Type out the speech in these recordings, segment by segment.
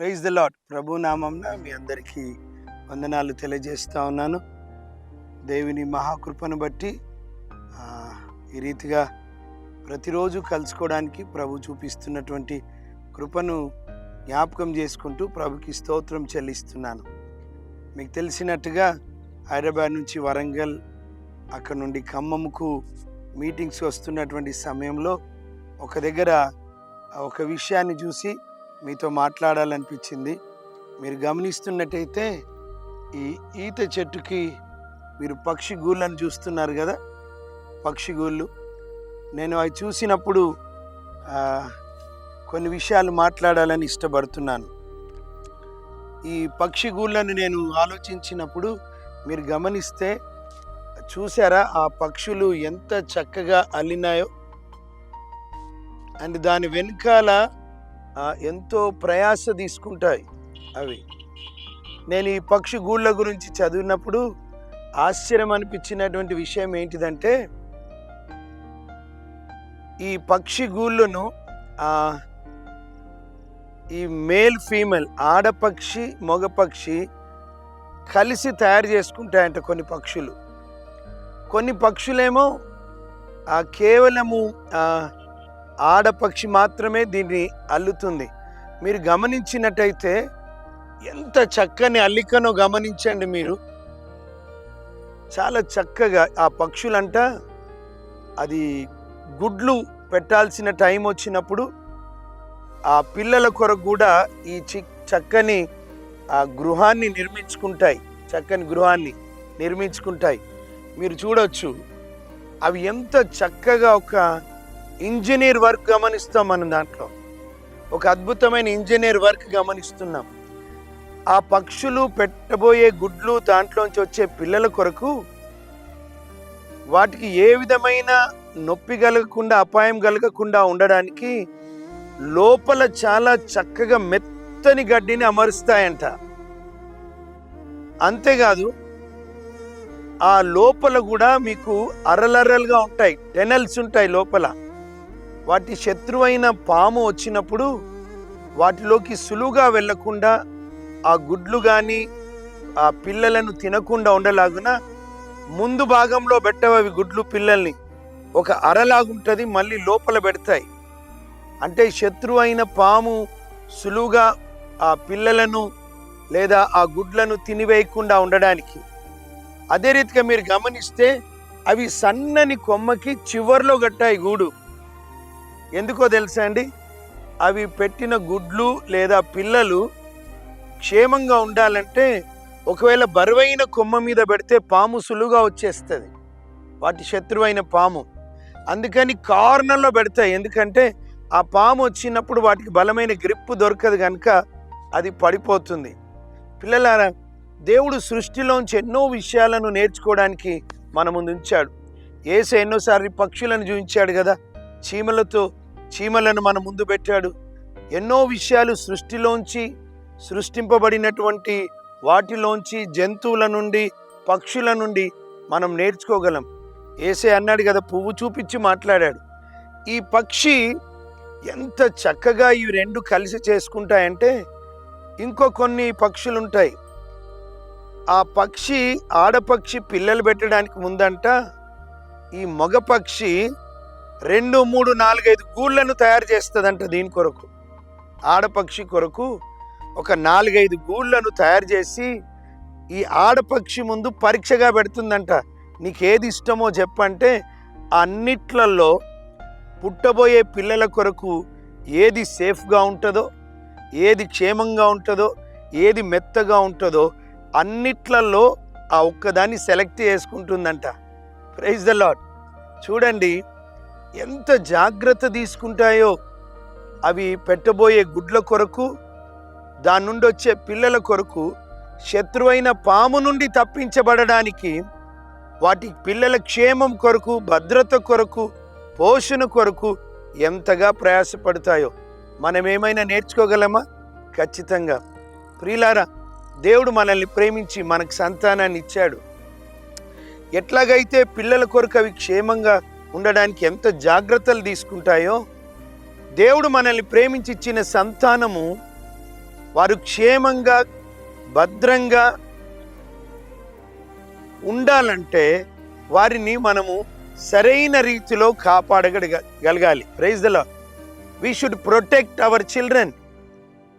Praise the lot ప్రభు నామం మీ అందరికీ వందనాలు తెలియజేస్తూ ఉన్నాను. దేవుని మహాకృపను బట్టి ఈ రీతిగా ప్రతిరోజు కలుసుకోవడానికి ప్రభు చూపిస్తున్నటువంటి కృపను జ్ఞాపకం చేసుకుంటూ ప్రభుకి స్తోత్రం చెల్లిస్తున్నాను. మీకు తెలిసినట్టుగా హైదరాబాద్ నుంచి వరంగల్ అక్కడ నుండి ఖమ్మంకు మీటింగ్స్ వస్తున్నటువంటి సమయంలో ఒక దగ్గర ఒక విషయాన్ని చూసి మీతో మాట్లాడాలనిపించింది. మీరు గమనిస్తున్నట్టయితే ఈ ఈత చెట్టుకి మీరు పక్షి గూళ్ళను చూస్తున్నారు కదా? పక్షి గూళ్ళు. నేను అవి చూసినప్పుడు కొన్ని విషయాలు మాట్లాడాలని ఇష్టపడుతున్నాను. ఈ పక్షి గూళ్ళను నేను ఆలోచించినప్పుడు మీరు గమనిస్తే చూసారా ఆ పక్షులు ఎంత చక్కగా అల్లినాయో? అండ్ దాని వెనకాల ఎంతో ప్రయాస తీసుకుంటాయి అవి. నేను ఈ పక్షి గూళ్ళ గురించి చదివినప్పుడు ఆశ్చర్యం అనిపించినటువంటి విషయం ఏంటిదంటే ఈ పక్షి గూళ్ళను ఈ మేల్ ఫీమేల్ ఆడపక్షి మగపక్షి కలిసి తయారు చేసుకుంటాయంట కొన్ని పక్షులు. కొన్ని పక్షులేమో కేవలము ఆడపక్షి మాత్రమే దీన్ని అల్లుతుంది. మీరు గమనించినట్టయితే ఎంత చక్కని అల్లికనో గమనించండి మీరు. చాలా చక్కగా ఆ పక్షులంట అది గుడ్లు పెట్టాల్సిన టైం వచ్చినప్పుడు ఆ పిల్లల కొరకు కూడా ఈ చి చక్కని ఆ గృహాన్ని నిర్మించుకుంటాయి. చక్కని గృహాన్ని నిర్మించుకుంటాయి. మీరు చూడవచ్చు అవి ఎంత చక్కగా ఒక ఇంజనీర్ వర్క్ గమనిస్తాం మనం దాంట్లో. ఒక అద్భుతమైన ఇంజనీర్ వర్క్ గమనిస్తున్నాం. ఆ పక్షులు పెట్టబోయే గుడ్లు దాంట్లోంచి వచ్చే పిల్లల కొరకు వాటికి ఏ విధమైన నొప్పి కలగకుండా అపాయం కలగకుండా ఉండడానికి లోపల చాలా చక్కగా మెత్తని గడ్డిని అమరుస్తాయంట. అంతేకాదు ఆ లోపల కూడా మీకు అరలరలుగా ఉంటాయి టెనల్స్ ఉంటాయి లోపల. వాటి శత్రువైన పాము వచ్చినప్పుడు వాటిలోకి సులువుగా వెళ్ళకుండా ఆ గుడ్లు కానీ ఆ పిల్లలను తినకుండా ఉండలాగున ముందు భాగంలో పెట్టవవి గుడ్లు పిల్లల్ని ఒక అరలాగుంటుంది మళ్ళీ లోపల పెడతాయి. అంటే శత్రువు అయిన పాము సులువుగా ఆ పిల్లలను లేదా ఆ గుడ్లను తినివేయకుండా ఉండడానికి. అదే రీతిగా మీరు గమనిస్తే అవి సన్నని కొమ్మకి చివర్లో కట్టాయి గూడు. ఎందుకో తెలుసా అండి? అవి పెట్టిన గుడ్లు లేదా పిల్లలు క్షేమంగా ఉండాలంటే ఒకవేళ బరువైన కొమ్మ మీద పెడితే పాము సులువుగా వచ్చేస్తుంది. వాటి శత్రువైన పాము. అందుకని కార్నర్లో పెడతాయి. ఎందుకంటే ఆ పాము వచ్చినప్పుడు వాటికి బలమైన గ్రిప్ దొరకదు కనుక అది పడిపోతుంది. పిల్లలారా దేవుడు సృష్టిలోంచి ఎన్నో విషయాలను నేర్చుకోవడానికి మన ముందు ఉంచాడు. ఏసు ఎన్నోసార్లు పక్షులను చూపించాడు కదా? చీమలతో చీమలను మన ముందు పెట్టాడు. ఎన్నో విషయాలు సృష్టిలోంచి సృష్టింపబడినటువంటి వాటిలోంచి జంతువుల నుండి పక్షుల నుండి మనం నేర్చుకోగలం. ఏసే అన్నాడు కదా పువ్వు చూపించి మాట్లాడాడు. ఈ పక్షి ఎంత చక్కగా ఈ రెండు కలిసి చేసుకుంటాయంటే ఇంకో కొన్ని పక్షులు ఉంటాయి ఆ పక్షి ఆడపక్షి పిల్లలు పెట్టడానికి ముందంట ఈ మగ పక్షి రెండు మూడు నాలుగైదు గూళ్ళను తయారు చేస్తుందంట దీని కొరకు. ఆడపక్షి కొరకు ఒక నాలుగైదు గూళ్ళను తయారు చేసి ఈ ఆడపక్షి ముందు పరీక్షగా పెడుతుందంట. నీకేది ఇష్టమో చెప్పంటే అన్నిట్లలో పుట్టబోయే పిల్లల కొరకు ఏది సేఫ్గా ఉంటుందో ఏది క్షేమంగా ఉంటుందో ఏది మెత్తగా ఉంటుందో అన్నిట్లలో ఆ ఒక్కదాన్ని సెలెక్ట్ చేసుకుంటుందంట. ప్రైజ్ ద లాడ్ చూడండి ఎంత జాగ్రత్త తీసుకుంటాయో అవి పెట్టబోయే గుడ్ల కొరకు దాని నుండి వచ్చే పిల్లల కొరకు శత్రువైన పాము నుండి తప్పించబడడానికి వాటి పిల్లల క్షేమం కొరకు భద్రత కొరకు పోషణ కొరకు ఎంతగా ప్రయాసపడతాయో మనం ఏమైనా నేర్చుకోగలమా? ఖచ్చితంగా. ప్రియులారా దేవుడు మనల్ని ప్రేమించి మనకు సంతానాన్ని ఇచ్చాడు. ఎట్లాగైతే పిల్లల కొరకు అవి క్షేమంగా ఉండడానికి ఎంత జాగ్రత్తలు తీసుకుంటాయో దేవుడు మనల్ని ప్రేమించి ఇచ్చిన సంతానము వారు క్షేమంగా భద్రంగా ఉండాలంటే వారిని మనము సరైన రీతిలో కాపాడగలగాలి. Praise the we should protect our children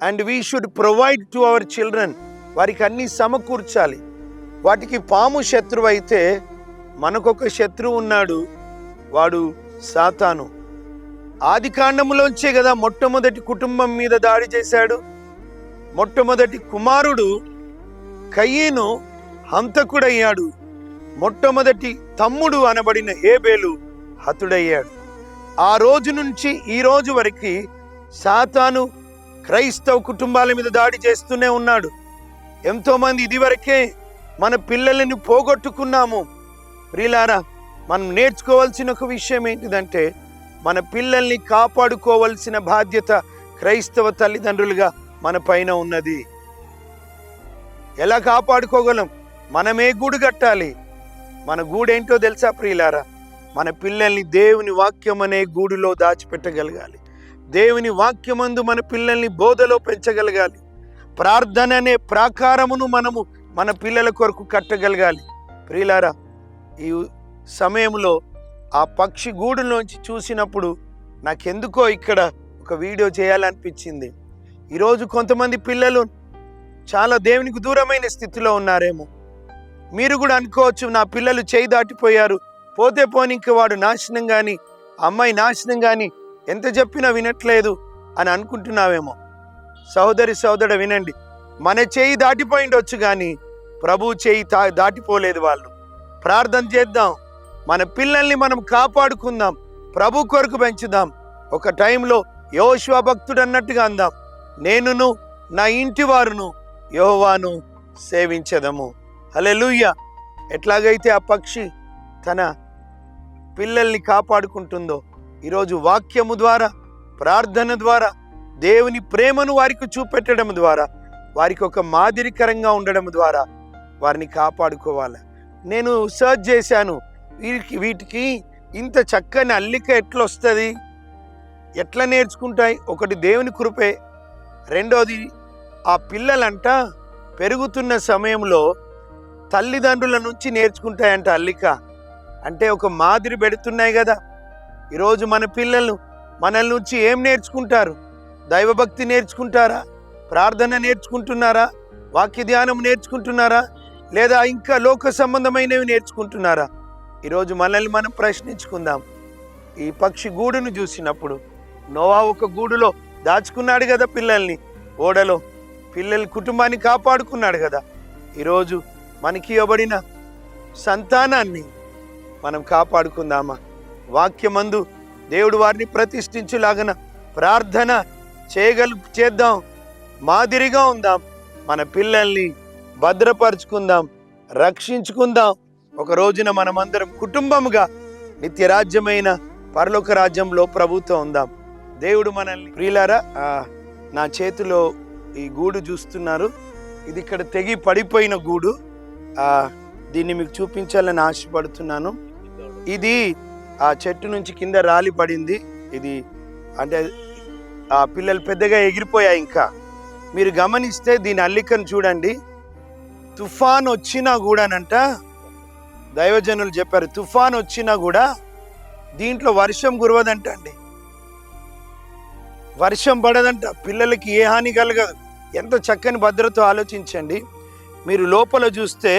and we should provide to our children వారికి అన్నీ సమకూర్చాలి. వాటికి పాము శత్రువు అయితే మనకొక శత్రువు ఉన్నాడు. వాడు సాతాను. ఆది కాండములోంచే కదా మొట్టమొదటి కుటుంబం మీద దాడి చేశాడు. మొట్టమొదటి కుమారుడు కయ్యను హంతకుడయ్యాడు. మొట్టమొదటి తమ్ముడు అనబడిన హేబేలు హతుడయ్యాడు. ఆ రోజు నుంచి ఈ రోజు వరకు సాతాను క్రైస్తవ కుటుంబాల మీద దాడి చేస్తూనే ఉన్నాడు. ఎంతోమంది ఇదివరకే మన పిల్లలని పోగొట్టుకున్నాము. ప్రిలారా మనం నేర్చుకోవాల్సిన ఒక విషయం ఏంటిదంటే మన పిల్లల్ని కాపాడుకోవాల్సిన బాధ్యత క్రైస్తవ తల్లిదండ్రులుగా మన పైన ఉన్నది. ఎలా కాపాడుకోగలం? మనమే గూడు కట్టాలి. మన గూడేంటో తెలుసా ప్రియులారా? మన పిల్లల్ని దేవుని వాక్యం అనే గూడులో దాచిపెట్టగలగాలి. దేవుని వాక్యమందు మన పిల్లల్ని బోధలో పెంచగలగాలి. ప్రార్థన అనే ప్రాకారమును మనము మన పిల్లల కొరకు కట్టగలగాలి. ప్రియులారా ఈ సమయంలో ఆ పక్షి గూడులోంచి చూసినప్పుడు నాకెందుకో ఇక్కడ ఒక వీడియో చేయాలనిపించింది. ఈరోజు కొంతమంది పిల్లలు చాలా దేవునికి దూరమైన స్థితిలో ఉన్నారేమో. మీరు కూడా అనుకోవచ్చు నా పిల్లలు చేయి దాటిపోయారు. పోతే పోని ఇంక వాడు నాశనం కానీ అమ్మాయి నాశనం కానీ ఎంత చెప్పినా వినట్లేదు అని అనుకుంటున్నావేమో. సహోదరి సోదరు వినండి. మన చేయి దాటిపోయిండొచ్చు కానీ ప్రభు చేయి తా- దాటిపోలేదు వాళ్ళు. ప్రార్థన చేద్దాం. మన పిల్లల్ని మనం కాపాడుకుందాం. ప్రభు కొరకు పెంచుదాం. ఒక టైంలో యోశివ భక్తుడు అన్నట్టుగా అందాం. నేనును నా ఇంటి వారును యోవాను సేవించదము. హల్లెలూయ. ఎట్లాగైతే ఆ పక్షి తన పిల్లల్ని కాపాడుకుంటుందో ఈరోజు వాక్యము ద్వారా ప్రార్థన ద్వారా దేవుని ప్రేమను వారికి చూపెట్టడం ద్వారా వారికి ఒక మాదిరికరంగా ఉండడం ద్వారా వారిని కాపాడుకోవాలి. నేను సర్చ్ చేశాను. వీరికి వీటికి ఇంత చక్కని అల్లిక ఎట్లా వస్తుంది ఎట్లా నేర్చుకుంటాయి? ఒకటి దేవుని కృపే. రెండోది ఆ పిల్లలంట పెరుగుతున్న సమయంలో తల్లిదండ్రుల నుంచి నేర్చుకుంటాయంట అల్లిక. అంటే ఒక మాదిరి పెడుతున్నాయి కదా ఈరోజు మన పిల్లలు మనల నుంచి ఏం నేర్చుకుంటారు? దైవభక్తి నేర్చుకుంటారా? ప్రార్థన నేర్చుకుంటున్నారా? వాక్య ధ్యానం నేర్చుకుంటున్నారా? లేదా ఇంకా లోక సంబంధమైనవి నేర్చుకుంటున్నారా? ఈరోజు మనల్ని మనం ప్రశ్నించుకుందాం. ఈ పక్షి గూడును చూసినప్పుడు నోవా ఒక గూడులో దాచుకున్నాడు కదా పిల్లల్ని. ఓడలో పిల్లల కుటుంబాన్ని కాపాడుకున్నాడు కదా. ఈరోజు మనకి ఇవ్వబడిన సంతానాన్ని మనం కాపాడుకుందామా? వాక్యమందు దేవుడు వారిని ప్రతిష్ఠించులాగన ప్రార్థన చేయగలు చేద్దాం. మాదిరిగా ఉందాం. మన పిల్లల్ని భద్రపరుచుకుందాం. రక్షించుకుందాం. ఒక రోజున మనమందరం కుటుంబముగా నిత్య రాజ్యమైన పరలోక రాజ్యంలో ప్రభుత్వం ఉందాం. దేవుడు మనల్ని ప్రియులారా నా చేతిలో ఈ గూడు చూస్తున్నారు. ఇది ఇక్కడ తెగి పడిపోయిన గూడు. దీన్ని మీకు చూపించాలని ఆశపడుతున్నాను. ఇది ఆ చెట్టు నుంచి కింద రాలి పడింది ఇది అంటే ఆ పిల్లలు పెద్దగా ఎగిరిపోయాయి ఇంకా. మీరు గమనిస్తే దీని అల్లికను చూడండి. తుఫాన్ వచ్చినా కూడానంట దైవజనులు చెప్పారు తుఫాన్ వచ్చినా కూడా దీంట్లో వర్షం కురవదంట అండి వర్షం పడదంట. పిల్లలకి ఏ హాని కలగదు. ఎంత చక్కని భద్రత ఆలోచించండి. మీరు లోపల చూస్తే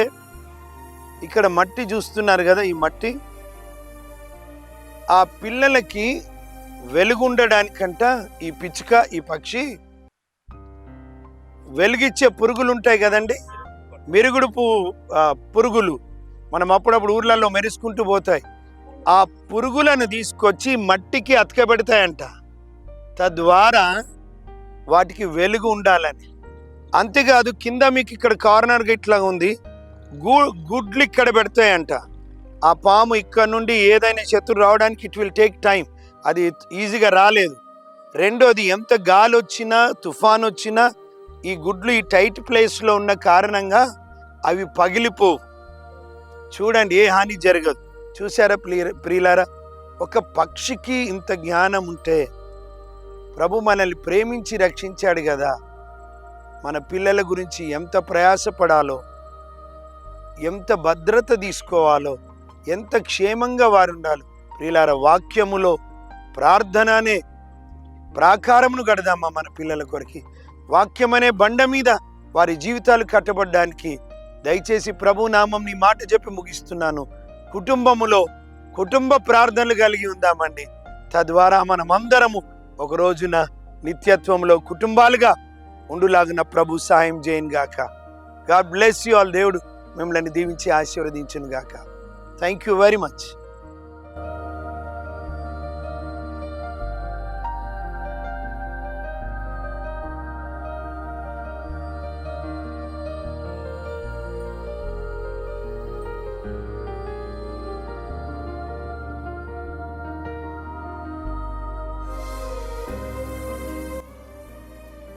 ఇక్కడ మట్టి చూస్తున్నారు కదా ఈ మట్టి. ఆ పిల్లలకి వెలుగుండడానికంట ఈ పిచ్చుక ఈ పక్షి వెలుగిచ్చే పురుగులు ఉంటాయి కదండి. మిరుగుడు పురుగులు. మనం అప్పుడప్పుడు ఊర్లలో మెరుసుకుంటూ పోతాయి. ఆ పురుగులను తీసుకొచ్చి మట్టికి అతకబెడతాయంట. తద్వారా వాటికి వెలుగు ఉండాలని. అంతేకాదు కింద మీకు ఇక్కడ కార్నర్గా ఇట్లా ఉంది. గు గుడ్లు ఇక్కడ పెడతాయంట. ఆ పాము ఇక్కడ నుండి ఏదైనా శత్రు రావడానికి ఇట్ విల్ టేక్ టైం. అది ఈజీగా రాలేదు. రెండోది ఎంత గాలి వచ్చినా తుఫాన్ వచ్చినా ఈ గుడ్లు ఈ టైట్ ప్లేస్లో ఉన్న కారణంగా అవి పగిలిపోవు. చూడండి ఏ హాని జరగదు. చూసారా ప్రియ ప్రియులారా? ఒక పక్షికి ఇంత జ్ఞానం ఉంటే ప్రభు మనల్ని ప్రేమించి రక్షించాడు కదా. మన పిల్లల గురించి ఎంత ప్రయాసపడాలో ఎంత భద్రత తీసుకోవాలో ఎంత క్షేమంగా వారు ఉండాలి ప్రియులార వాక్యములో ప్రార్థననే ప్రాకారమును కడదామా మన పిల్లల కొరకి. వాక్యమనే బండ మీద వారి జీవితాలు కట్టబడ్డానికి దయచేసి ప్రభు నామం నీ మాట చెప్పి ముగిస్తున్నాను. కుటుంబములో కుటుంబ ప్రార్థనలు కలిగి ఉందామండి. తద్వారా మనమందరము ఒక రోజున నిత్యత్వంలో కుటుంబాలుగా ఉండులాగిన ప్రభు సాయం చేయను గాక. గాడ్ బ్లెస్ యు ఆల్ దేవుడు మిమ్మల్ని దీవించి ఆశీర్వదించును గాక. Thank you very much.